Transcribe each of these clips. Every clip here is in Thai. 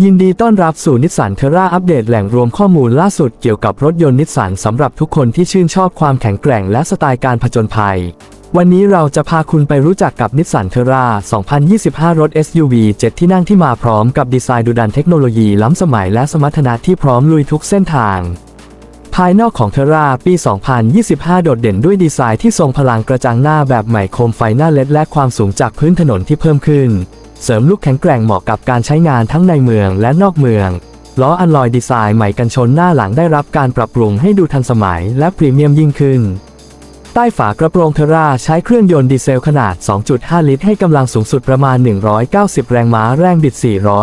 ยินดีต้อนรับสู่นิสสันเทราอัปเดตแหล่งรวมข้อมูลล่าสุดเกี่ยวกับรถยนต์นิสสันสำหรับทุกคนที่ชื่นชอบความแข็งแกร่งและสไตล์การผจญภัย วันนี้เราจะพาคุณไปรู้จักกับนิสสันเทรา2025 รถ SUV 7 ที่นั่งที่มาพร้อมกับดีไซน์ดูดันเทคโนโลยีล้ำสมัยและสมรรถนะที่พร้อมลุยทุกเส้นทาง ภายนอกของเทราปี 2025 โดดเด่นด้วยดีไซน์ที่ทรงพลังกระจังหน้าแบบใหม่โคมไฟหน้าเล็ดและความสูงจากพื้นถนนที่เพิ่มขึ้น เสริมลุคแข็งแกร่งเหมาะกับการใช้งานทั้งในเมืองและนอกเมือง ล้ออันลอยดีไซน์ใหม่กันชนหน้าหลังได้รับการปรับปรุงให้ดูทันสมัยและพรีเมียมยิ่งขึ้น ใต้ฝากระโปรงเทราใช้เครื่องยนต์ดีเซลขนาด 2.5 ลิตร ให้กำลังสูงสุดประมาณ 190 แรงม้าแรงบิด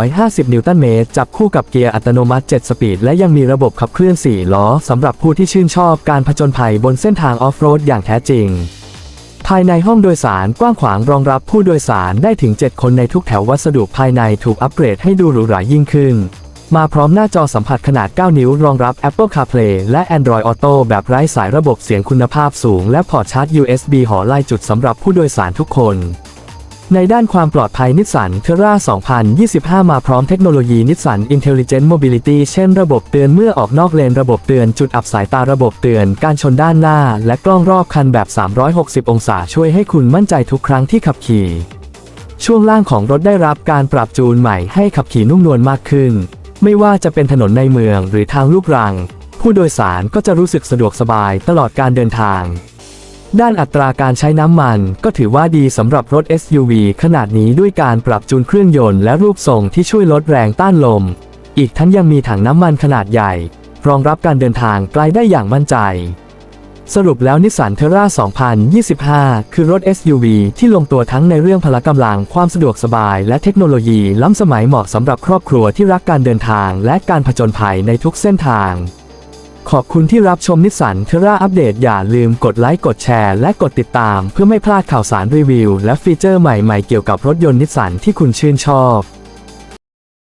450 นิวตันเมตร จับคู่กับเกียร์อัตโนมัติ 7 สปีด และยังมีระบบขับเคลื่อน 4 ล้อสำหรับผู้ที่ชื่นชอบการผจญภัยบนเส้นทางออฟโรดอย่างแท้จริง ภายในห้องโดยสารกว้างขวางรองรับผู้โดยสารได้ถึง 7 คนในทุกแถววัสดุภายในถูกอัปเกรดให้ดูหรูหรายิ่งขึ้น มาพร้อมหน้าจอสัมผัสขนาด 9 นิ้วรองรับ Apple CarPlay และ Android Auto แบบไร้สายระบบเสียงคุณภาพสูง และพอร์ตชาร์จ USB หอไล่จุดสำหรับผู้โดยสารทุกคน ในด้านความปลอดภัยนิสสันเทรา2025 มาพร้อมเทคโนโลยีนิสสัน Intelligent Mobility เช่นระบบเตือนเมื่อออกนอกเลนระบบเตือนจุดอับสายตาระบบเตือนการชนด้านหน้า และกล้องรอบคันแบบ 360 องศาช่วยให้คุณมั่นใจทุกครั้งที่ขับขี่ ช่วงล่างของรถได้รับการปรับจูนใหม่ให้ขับขี่นุ่มนวลมากขึ้น ไม่ว่าจะเป็นถนนในเมืองหรือทางลูกรัง ผู้โดยสารก็จะรู้สึกสะดวกสบายตลอดการเดินทาง ด้านอัตราการใช้น้ำมันก็ถือว่าดีสำหรับรถ SUV ขนาดนี้ด้วยการปรับจูนเครื่องยนต์และรูปทรงที่ช่วยลดแรงต้านลม อีกทั้งยังมีถังน้ำมันขนาดใหญ่ รองรับการเดินทางไกลได้อย่างมั่นใจ สรุปแล้วนิสสันเทรา2025 คือรถ SUV ที่ลงตัวทั้งในเรื่องพละกำลังความสะดวกสบาย และเทคโนโลยีล้ำสมัยเหมาะสำหรับครอบครัวที่รักการเดินทาง และการผจญภัยในทุกเส้นทาง ขอบคุณที่รับชมนิสสันเทราอัปเดตอย่าลืมกดไลค์กดแชร์และกดติดตาม เพื่อไม่พลาดข่าวสารรีวิว และฟีเจอร์ใหม่ๆเกี่ยวกับรถยนต์นิสสันที่คุณชื่นชอบ